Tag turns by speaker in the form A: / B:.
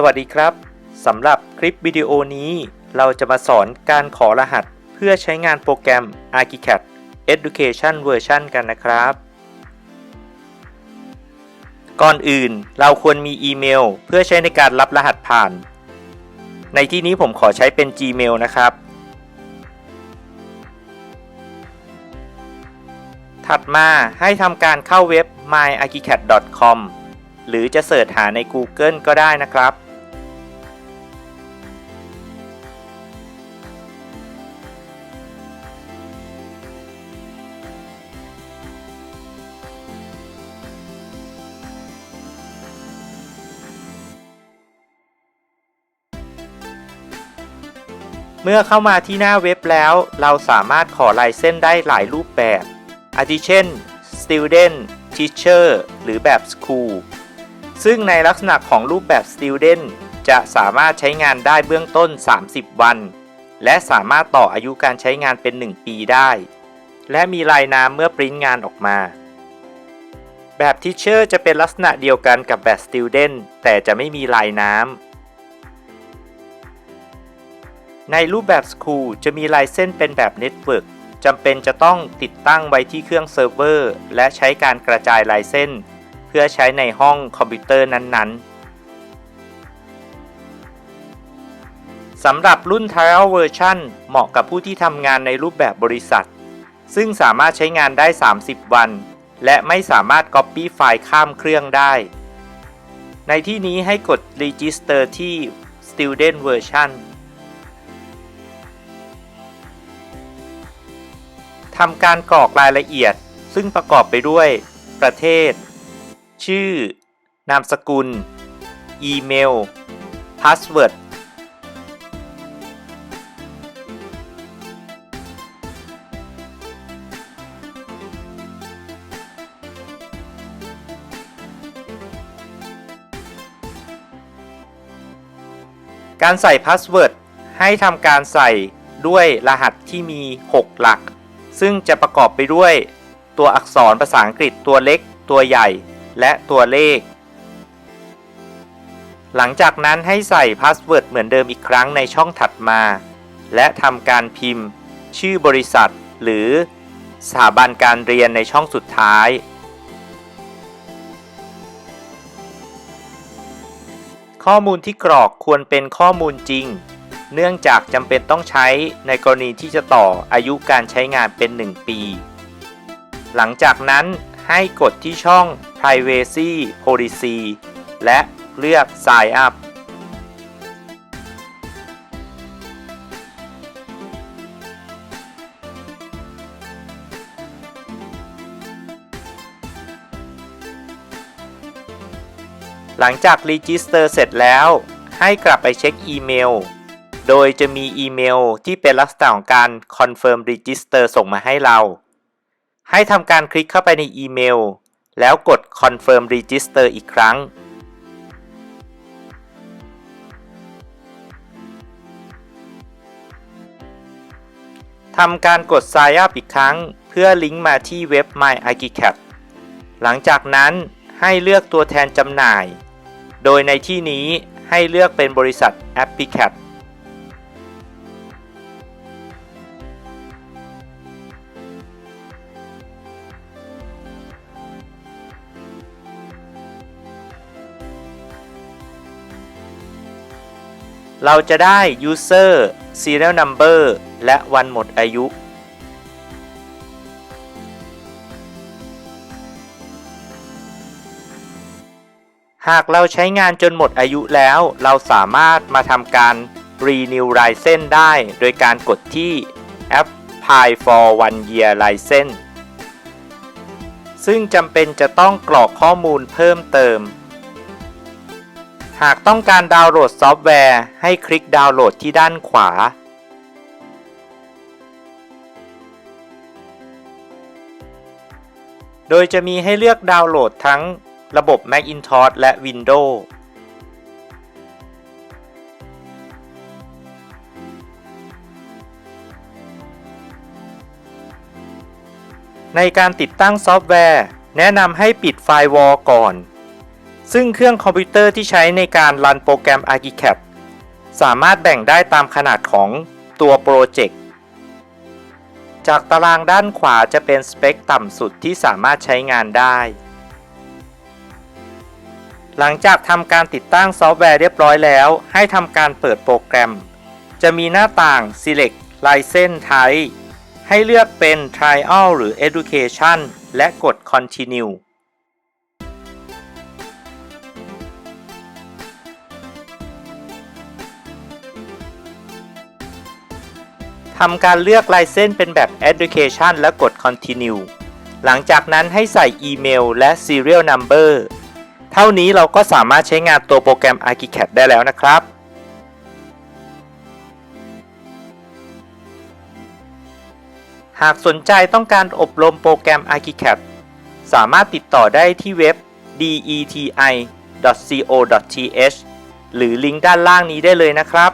A: สวัสดีครับสำหรับคลิปวิดีโอนี้ เราจะมาสอนการขอรหัสเพื่อใช้งานโปรแกรม ArchiCAD Education Version กันนะครับ ก่อนอื่นเราควรมีอีเมล เพื่อใช้ในการรับรหัสผ่าน ในที่นี้ผมขอใช้เป็น Gmail นะครับ ถัดมาให้ทำการเข้าเว็บ myarchicad.com หรือจะเสิร์ชหาใน Google ก็ได้นะครับ เมื่อเข้ามาที่หน้าเว็บแล้ว เราสามารถขอลายเส้นได้หลายรูปแบบ อาทิเช่น student teacher หรือแบบ school ซึ่งในลักษณะของรูปแบบ student จะสามารถใช้งานได้เบื้องต้น 30 วัน และสามารถต่ออายุการใช้งานเป็น 1 ปีได้ และมีลายน้ำเมื่อปริ้นงานออกมา แบบ teacher จะเป็นลักษณะเดียวกันกับแบบ student แต่จะไม่มีลายน้ำ ในรูปแบบ School จะมีลายเส้นเป็นแบบ Network จำเป็นจะต้องติดตั้งไว้ที่เครื่องเซิร์ฟเวอร์และใช้การกระจายลายเส้น เพื่อใช้ในห้องคอมพิวเตอร์นั้นๆ สำหรับรุ่น Trial Version เหมาะกับผู้ที่ทำงานในรูปแบบบริษัท ซึ่งสามารถใช้งานได้ 30 วัน และไม่สามารถ Copy ไฟล์ข้ามเครื่องได้ ในที่นี้ให้กด Register ที่ Student Version ทำการกรอกรายละเอียด ซึ่งประกอบไปด้วย ประเทศ ชื่อ นามสกุล อีเมล พาสเวิร์ด การใส่พาสเวิร์ดให้ทำการใส่ด้วยรหัสที่มี 6 หลัก ซึ่งจะประกอบไปด้วย ตัวอักษรภาษาอังกฤษตัวเล็ก ตัวใหญ่ และตัวเลข หลังจากนั้นให้ใส่พาสเวิร์ดเหมือนเดิมอีกครั้งในช่องถัดมา และทำการพิมพ์ ชื่อบริษัท หรือ สถาบันการเรียนในช่องสุดท้ายข้อมูลที่กรอกควรเป็นข้อมูลจริง เนื่องจากจำเป็นต้องใช้ในกรณีที่จะต่ออายุการใช้งานเป็น 1 ปี หลังจากนั้นให้กดที่ช่อง Privacy Policy และเลือก Sign Up หลังจาก Register เสร็จแล้ว ให้กลับไปเช็คอีเมล โดยจะมีอีเมลที่เป็นลักษณะของการ Confirm Register ส่งมาให้เรา ให้ทำการคลิกเข้าไปในอีเมล แล้วกด Confirm Register อีกครั้ง ทำการกด Sign Up อีกครั้ง เพื่อลิงก์มาที่เว็บ My ArchiCAD หลังจากนั้นให้เลือกตัวแทนจำหน่าย โดยในที่นี้ให้เลือกเป็นบริษัท a p p i c a t เราจะได้ User Serial Number และวันหมดอายุ หากเราใช้งานจนหมดอายุแล้ว เราสามารถมาทำการ Renew License ได้ โดยการกดที่ Apply for one year license ซึ่งจำเป็นจะต้องกรอกข้อมูลเพิ่มเติม หากต้องการดาวน์โหลดซอฟต์แวร์ ให้คลิกดาวน์โหลดที่ด้านขวา โดยจะมีให้เลือกดาวน์โหลดทั้งระบบ Macintosh และ Windows ในการติดตั้งซอฟต์แวร์ แนะนำให้ปิดไฟล์วอลก่อน ซึ่งเครื่องคอมพิวเตอร์ที่ใช้ในการรันโปรแกรม ArchiCAD สามารถแบ่งได้ตามขนาดของตัวโปรเจกต์ จากตารางด้านขวาจะเป็นสเปคต่ำสุดที่สามารถใช้งานได้ หลังจากทำการติดตั้งซอฟต์แวร์เรียบร้อยแล้ว ให้ทำการเปิดโปรแกรม จะมีหน้าต่าง Select License Type ให้เลือกเป็น Trial หรือ Education และกด Continue ทำการเลือกลายเส้นเป็นแบบ Education และกด Continue หลังจากนั้นให้ใส่อีเมลและ Serial Number เท่านี้เราก็สามารถใช้งานตัวโปรแกรม ArchiCAD ได้แล้วนะครับหากสนใจต้องการอบรมโปรแกรม ArchiCAD สามารถติดต่อได้ที่เว็บ deti.co.th หรือลิงก์ด้านล่างนี้ได้เลยนะครับ